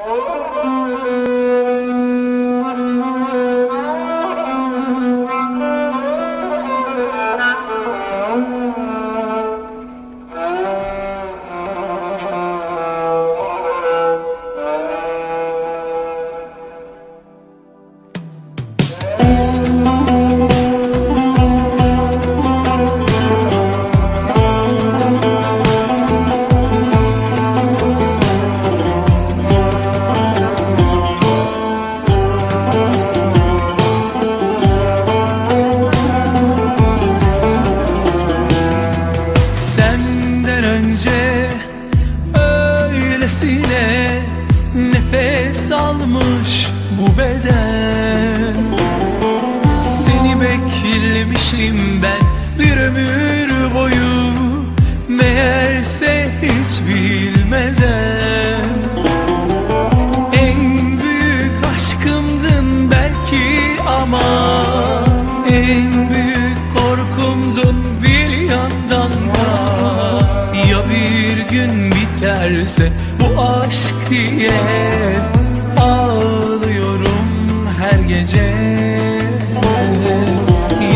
Oh! Öylesine nefes almış bu beden. Seni beklemişim ben bir ömür boyu. Meğerse hiç bilmeden gece.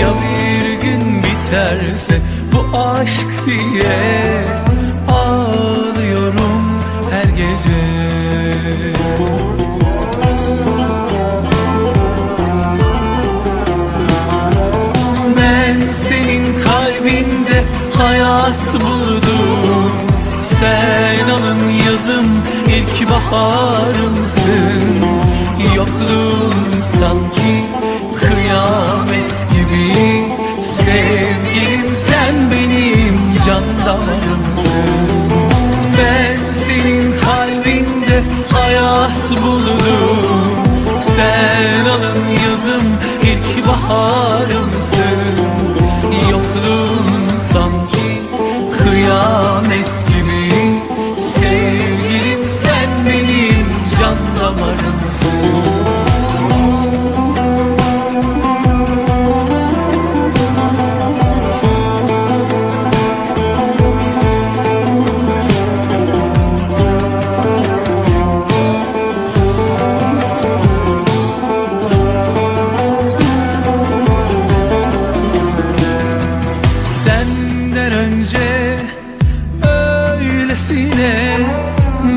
Ya bir gün biterse bu aşk diye Ağlıyorum her gece. Ben senin kalbinde hayat buldum. Sen alın yazım ilk Ben senin kalbinde hayat buldum Sen alın yazım ilk baharımsın. Yokluğun sanki kıyamet gibi. Sevgilim sen benim can damarımsın öylesine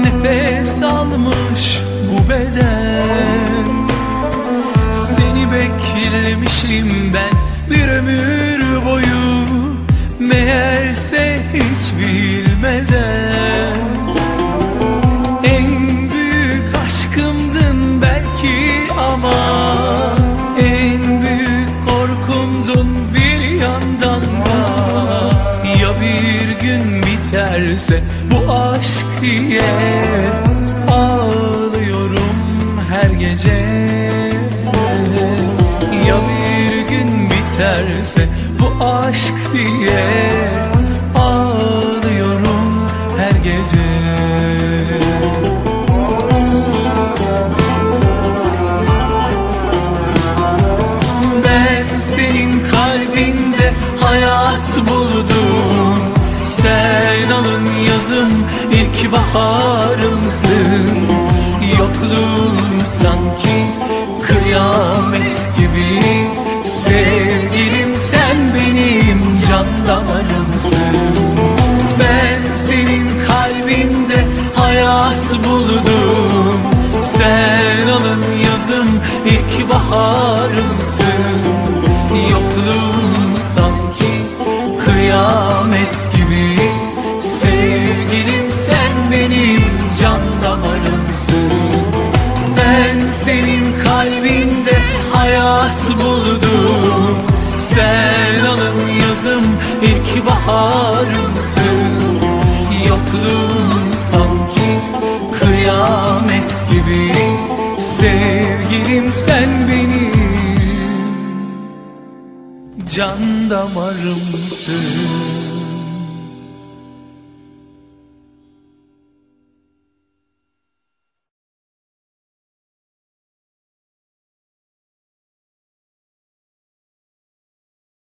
nefes almış bu beden. Seni beklemişim ben bir ömür boyu. Meğerse hiç bir gün biterse bu aşk diye Ağlıyorum her gece. Ya bir gün biterse bu aşk diye Ağlıyorum her gece. Ben senin kalbinde hayat buldum ilk baharımsın Yokluğun sanki kıyamet gibi. Sevgilim sen benim can damarımsın. Ben senin kalbinde hayat buldum. Sen alın yazım ilk baharımsın hayat buldum. Sen alın yazım ilk baharımsın. Yokluğun sanki kıyamet gibi. Sevgilim sen benim can damarımsın